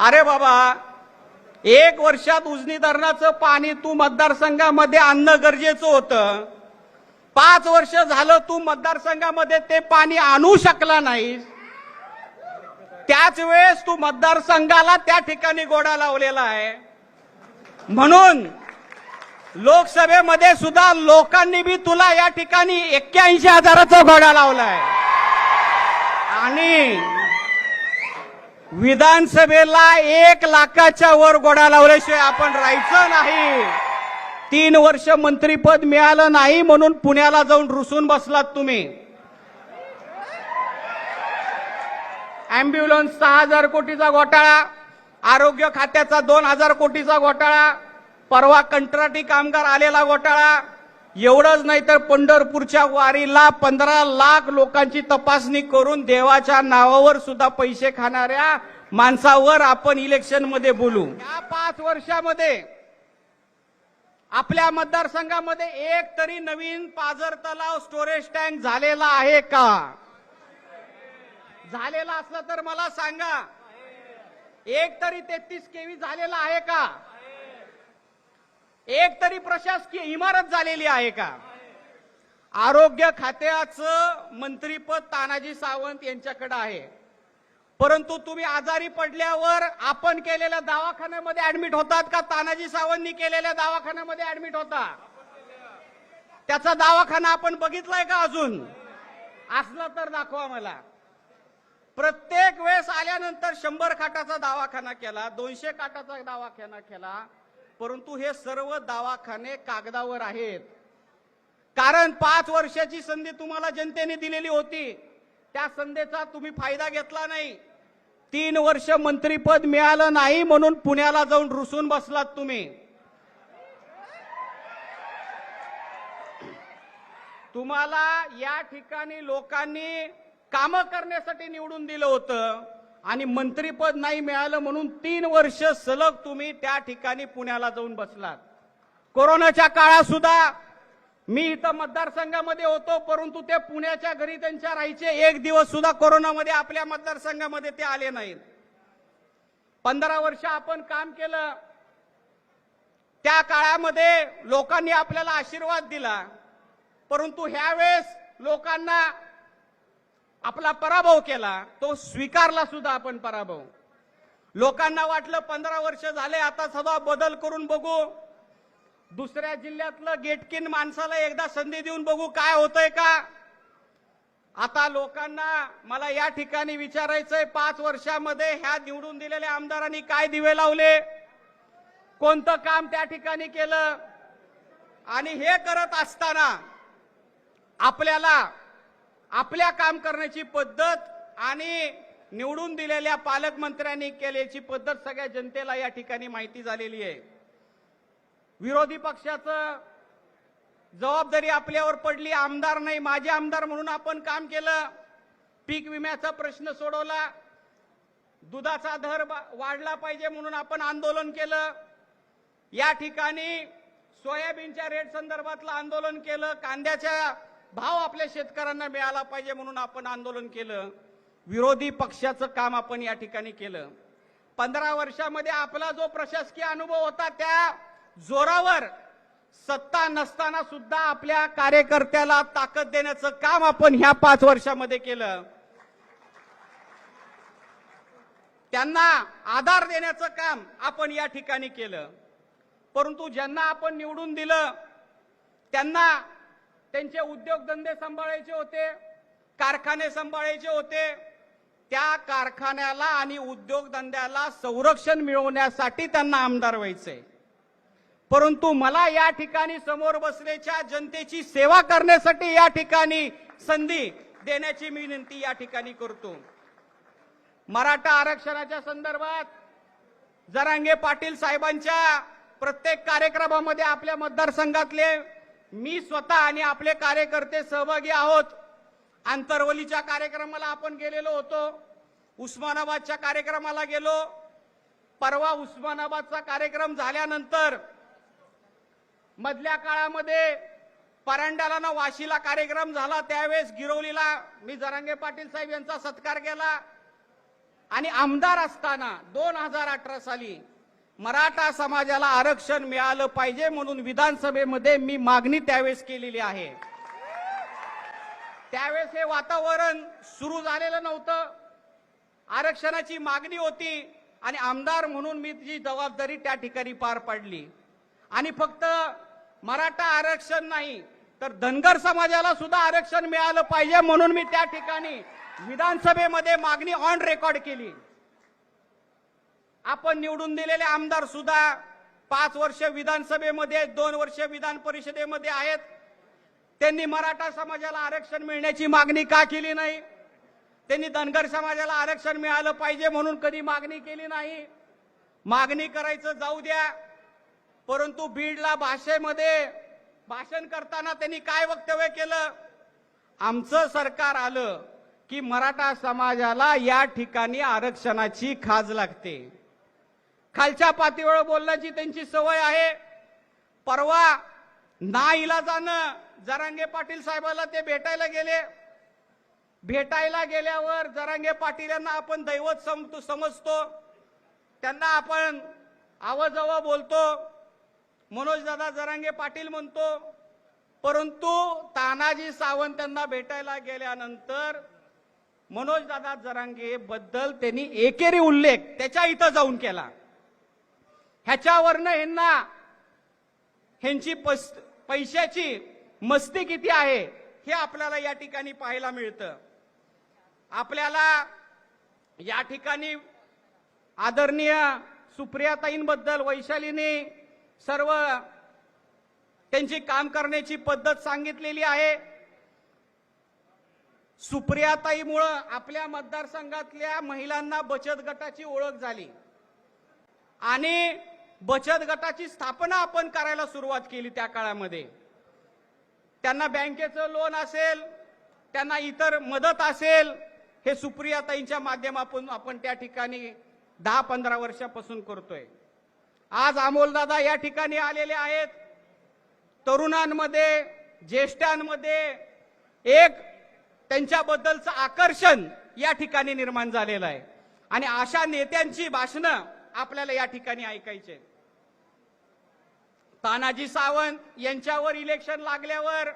अरे बाबा एक वर्षात उजनी धरणाचं पाणी तू मतदारसंघामध्ये आणणं गरजेचं होतं. पाच वर्ष झालं तू मतदारसंघामध्ये ते पाणी आणू शकला नाहीस. त्याच वेळेस तू मतदारसंघाला त्या ठिकाणी गोडा लावलेला आहे. म्हणून लोकसभेमध्ये सुद्धा लोकांनी बी तुला या ठिकाणी एक्क्याऐंशी हजाराचा घोडा लावलाय. आणि विधानसभेला एक लाखाच्या वर गोडा लावल्याशिवाय आपण राहायचं नाही. तीन वर्ष मंत्रीपद मिळालं नाही म्हणून पुण्याला जाऊन रुसून बसलात तुम्ही. अँब्युलन्स सहा हजार कोटीचा घोटाळा आरोग्य खात्याचा दोन हजार कोटीचा घोटाळा परवा कंत्राटी कामगार आलेला घोटाळा एवढंच नाही तर पंढरपूरच्या वारीला पंधरा लाख लोकांची तपासणी करून देवाच्या नावावर सुद्धा पैसे खाणाऱ्या माणसावर आपण इलेक्शनमध्ये बोलू. या पाच वर्षामध्ये आपल्या मतदारसंघामध्ये एक तरी नवीन पाझर तलाव स्टोरेज टँक झालेला आहे का? झालेला असलं तर मला सांगा. एक तरी तेहतीस केवी झालेला आहे का? एक तरी प्रशासकीय इमारत झालेली आहे का? आरोग्य खात्याचं मंत्रीपद तानाजी सावंत यांच्याकडे आहे. परंतु तुम्ही आजारी पडल्यावर आपण केलेल्या दवाखान्यामध्ये ऍडमिट होतात का? तानाजी सावंतनी केलेल्या दवाखान्यामध्ये ऍडमिट होता. त्याचा दवाखाना आपण बघितलाय का अजून? असला तर दाखवा मला. प्रत्येक वेळेस आल्यानंतर शंभर खाटाचा दवाखाना केला दोनशे खाटाचा दवाखाना केला परंतु हे सर्व दवाखाने कागदावर आहेत. कारण पाच वर्षाची संधी तुम्हाला जनतेने दिलेली होती. त्या संधीचा तुम्ही फायदा घेतला नाही. तीन वर्ष मंत्रीपद मिळालं नाही म्हणून पुण्याला जाऊन रुसून बसलात तुम्ही. तुम्हाला या ठिकाणी लोकांनी कामं करण्यासाठी निवडून दिलं होतं. आणि मंत्रीपद नाही मिळालं म्हणून तीन वर्ष सलग तुम्ही त्या ठिकाणी पुण्याला जाऊन बसलात. कोरोनाच्या काळात सुद्धा मी इथं मतदारसंघामध्ये होतो परंतु ते पुण्याच्या घरी त्यांच्या राहायचे एक दिवस सुद्धा कोरोनामध्ये आपल्या मतदारसंघामध्ये ते आले नाहीत. पंधरा वर्ष आपण काम केलं. त्या काळामध्ये लोकांनी आपल्याला आशीर्वाद दिला परंतु ह्यावेळेस लोकांना आपला पराभव केला तो स्वीकारला सुद्धा आपण पराभव. लोकांना वाटलं पंधरा वर्ष झाले आता सदा बदल करून बघू. दुसऱ्या जिल्ह्यातलं गेटकिन माणसाला एकदा संधी देऊन बघू काय होतंय का? आता लोकांना मला या ठिकाणी विचारायचंय पाच वर्षामध्ये ह्या निवडून दिलेल्या आमदारांनी काय दिवे लावले? कोणतं काम त्या ठिकाणी केलं? आणि हे करत असताना आपल्याला आपल्या काम करण्याची पद्धत आणि निवडून दिलेल्या पालकमंत्र्यांनी केल्याची पद्धत सगळ्या जनतेला या ठिकाणी माहिती झालेली आहे. विरोधी पक्षाचं जबाबदारी आपल्यावर पडली आमदार नाही माझे आमदार म्हणून आपण काम केलं. पीक विम्याचा प्रश्न सोडवला. दुधाचा दर वाढला पाहिजे म्हणून आपण आंदोलन केलं. या ठिकाणी सोयाबीनच्या रेट संदर्भातलं आंदोलन केलं. कांद्याच्या भाव आपल्या शेतकऱ्यांना मिळाला पाहिजे म्हणून आपण आंदोलन केलं. विरोधी पक्षाचं काम आपण या ठिकाणी केलं. पंधरा वर्षामध्ये आपला जो प्रशासकीय अनुभव होता त्या जोरावर सत्ता नसताना सुद्धा आपल्या कार्यकर्त्याला ताकद देण्याचं काम आपण ह्या पाच वर्षामध्ये केलं. त्यांना आधार देण्याचं काम आपण या ठिकाणी केलं. परंतु ज्यांना आपण निवडून दिलं त्यांना त्यांचे उद्योगधंदे सांभाळायचे होते कारखाने सांभाळायचे होते. त्या कारखान्याला आणि उद्योगधंद्याला संरक्षण मिळवण्यासाठी त्यांना आमदार व्हायचंय परंतु मला या ठिकाणी समोर बसलेच्या जनतेची सेवा करण्यासाठी या ठिकाणी संधी देण्याची मी विनंती या ठिकाणी करतो. मराठा आरक्षणाच्या संदर्भात जरांगे पाटील साहेबांच्या प्रत्येक कार्यक्रमामध्ये आपल्या मतदारसंघातले मी स्वतः आणि आपले कार्यकर्ते सहभागी आहोत. आंतरवलीच्या कार्यक्रमाला आपण गेलेलो होतो. उस्मानाबादच्या कार्यक्रमाला गेलो. परवा उस्मानाबादचा कार्यक्रम झाल्यानंतर मधल्या काळामध्ये परांड्याला ना वाशीला कार्यक्रम झाला. त्यावेळेस गिरवलीला मी जरांगे पाटील साहेब यांचा सत्कार केला. आणि आमदार असताना दोन हजार अठरा साली मराठा समाजाला आरक्षण मिळालं पाहिजे म्हणून विधानसभेमध्ये मी मागणी त्यावेळेस केलेली आहे. त्यावेळेस हे वातावरण सुरू झालेलं नव्हतं. आरक्षणाची मागणी होती आणि आमदार म्हणून मी जी जबाबदारी त्या ठिकाणी पार पाडली. आणि फक्त मराठा आरक्षण नाही तर धनगर समाजाला सुद्धा आरक्षण मिळालं पाहिजे म्हणून मी त्या ठिकाणी विधानसभेमध्ये मागणी ऑन रेकॉर्ड केली. आपण निवडून दिलेले आमदार सुद्धा पाच वर्ष विधानसभेमध्ये दोन वर्ष विधान परिषदेमध्ये आहेत. त्यांनी मराठा समाजाला आरक्षण मिळण्याची मागणी का केली नाही? त्यांनी धनगर समाजाला आरक्षण मिळालं पाहिजे म्हणून कधी मागणी केली नाही? मागणी करायचं जाऊ द्या. परंतु बीडला भाषेमध्ये भाषण करताना त्यांनी काय वक्तव्य केलं? आमचं सरकार आलं की मराठा समाजाला या ठिकाणी आरक्षणाची खाज लागते. खालच्या पातळीवर बोलण्याची त्यांची सवय आहे. परवा ना जाणं जरांगे पाटील साहेबाला ते भेटायला गेले. भेटायला गेल्यावर जरांगे पाटील यांना आपण दैवत समतो समजतो. त्यांना आपण आवाजावा बोलतो. मनोज दादा जरांगे पाटील म्हणतो परंतु तानाजी सावंत त्यांना भेटायला गेल्यानंतर मनोज दादा जरांगे बद्दल त्यांनी एकेरी उल्लेख त्याच्या इथं जाऊन केला. ह्याच्यावरनं ह्यांना ह्यांची पस- पैशाची मस्ती किती आहे हे आपल्याला या ठिकाणी पाहायला मिळतं. आपल्याला या ठिकाणी आदरणीय सुप्रियाताईंबद्दल वैशालीने सर्व त्यांची काम करण्याची पद्धत सांगितलेली आहे. सुप्रियाताईमुळं आपल्या मतदारसंघातल्या महिलांना बचत गटाची ओळख झाली. आणि बचत गटाची स्थापना आपण करायला सुरुवात केली त्या काळामध्ये. त्यांना बँकेचं लोन असेल त्यांना इतर मदत असेल हे सुप्रियाताईंच्या माध्यमातून आपण त्या ठिकाणी दहा पंधरा वर्षापासून करतोय. आज अमोलदादा या ठिकाणी आलेले आहेत. तरुणांमध्ये ज्येष्ठांमध्ये एक त्यांच्याबद्दलचं आकर्षण या ठिकाणी निर्माण झालेलं आहे. आणि अशा नेत्यांची भाषणं आपल्याला या ठिकाणी ऐकायचे तानाजी सावंत यांच्यावर इलेक्शन लागल्यावर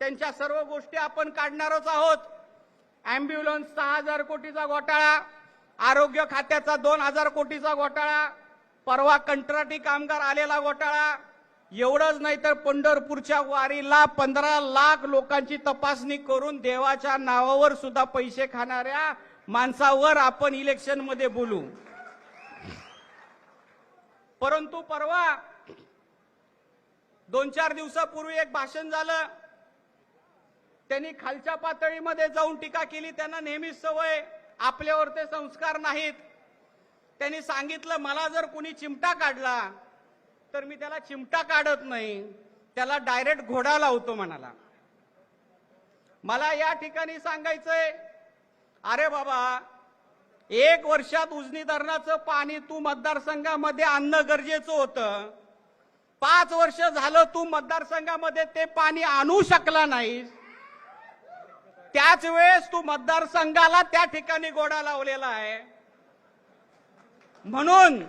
त्यांच्या सर्व गोष्टी आपण काढणारच आहोत. अँब्युलन्स सहा हजार कोटीचा घोटाळा आरोग्य खात्याचा दोन हजार कोटीचा घोटाळा परवा कंत्राटी कामगार आलेला घोटाळा एवढंच नाही तर पंढरपूरच्या वारीला पंधरा लाख लोकांची तपासणी करून देवाच्या नावावर सुद्धा पैसे खाणाऱ्या माणसावर आपण इलेक्शनमध्ये बोलू. परंतु परवा दोन चार दिवसापूर्वी एक भाषण झालं. त्यांनी खालच्या पातळीमध्ये जाऊन टीका केली. त्यांना नेहमीच सवय आपल्यावर ते संस्कार नाहीत. त्यांनी सांगितलं मला जर कुणी चिमटा काढला तर मी त्याला चिमटा काढत नाही. त्याला डायरेक्ट घोडा लावतो म्हणाला. मला या ठिकाणी सांगायचंय अरे बाबा एक वर्षात उजनी धरणाचं पाणी तू मतदारसंघामध्ये आणणं गरजेचं होतं. पाच वर्ष झालं तू मतदारसंघामध्ये ते पाणी आणू शकला नाहीस. त्याच वेळेस तू मतदारसंघाला त्या ठिकाणी गोडा लावलेला आहे. म्हणून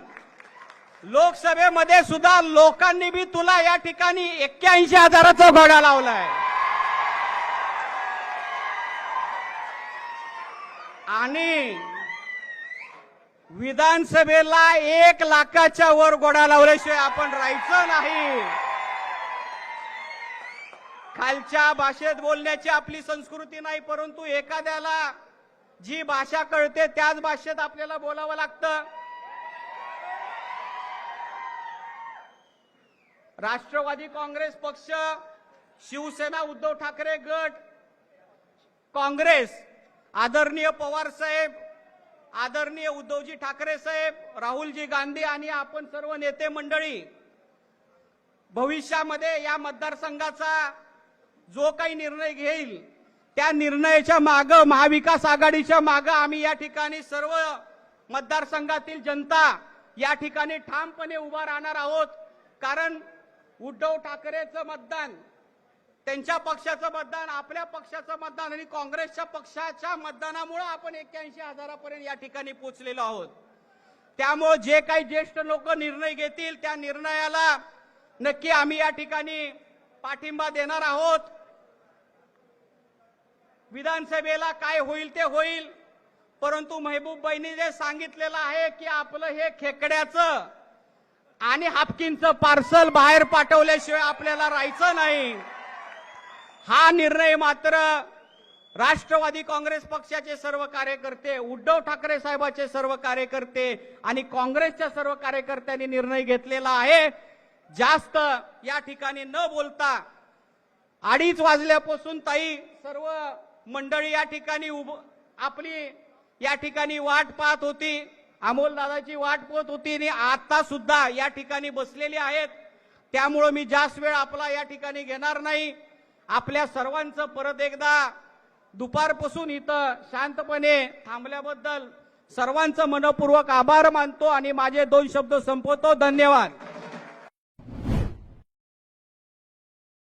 लोकसभेमध्ये सुद्धा लोकांनी बी तुला या ठिकाणी एक्क्याऐंशी हजाराचा घोडा लावलाय. आणि विधानसभेला एक लाखाच्या वर गोडा लावल्याशिवाय आपण राहायचं नाही. खालच्या भाषेत बोलण्याची आपली संस्कृती नाही परंतु एखाद्याला जी भाषा कळते त्याच भाषेत आपल्याला बोलावं लागतं. राष्ट्रवादी काँग्रेस पक्ष शिवसेना उद्धव ठाकरे गट काँग्रेस आदरणीय पवार साहेब आदरणीय उद्धवजी ठाकरे साहेब राहुलजी गांधी आणि आपण सर्व नेते मंडळी भविष्यामध्ये या मतदारसंघाचा जो काही निर्णय घेईल त्या निर्णयाच्या माग महाविकास आघाडीच्या माग आम्ही या ठिकाणी सर्व मतदारसंघातील जनता या ठिकाणी ठामपणे उभा राहणार आहोत. कारण उद्धव ठाकरेचं मतदान त्यांच्या पक्षाचं मतदान आपल्या पक्षाचं मतदान आणि काँग्रेसच्या पक्षाच्या मतदानामुळे आपण एक्क्याऐंशी हजारापर्यंत या ठिकाणी पोचलेलो आहोत. त्यामुळे जे काही ज्येष्ठ लोक निर्णय घेतील त्या निर्णयाला नक्की आम्ही या ठिकाणी पाठिंबा देणार आहोत. विधानसभेला काय होईल ते होईल परंतु महबूबबाईंनी जे सांगितलेलं आहे की आपलं हे खेकड्याचं आणि हापकींचं पार्सल बाहेर पाठवल्याशिवाय आपल्याला राहायचं नाही. हा निर्णय मात्र राष्ट्रवादी काँग्रेस पक्षाचे सर्व कार्यकर्ते उद्धव ठाकरे साहेबाचे सर्व कार्यकर्ते आणि काँग्रेसच्या सर्व कार्यकर्त्यांनी निर्णय घेतलेला आहे. जास्त या ठिकाणी न बोलता अडीच वाजल्यापासून ताई सर्व मंडळी या ठिकाणी उभ आपली या ठिकाणी वाट पाहत होती अमोल दादाची वाट पाहत होती आणि आता सुद्धा या ठिकाणी बसलेली आहेत. त्यामुळं मी जास्त वेळ आपला या ठिकाणी घेणार नाही. आपल्या सर्वांचं परत एकदा दुपारपासून इथं शांतपणे थांबल्याबद्दल सर्वांचं मनपूर्वक आभार मानतो आणि माझे दोन शब्द संपवतो. धन्यवाद.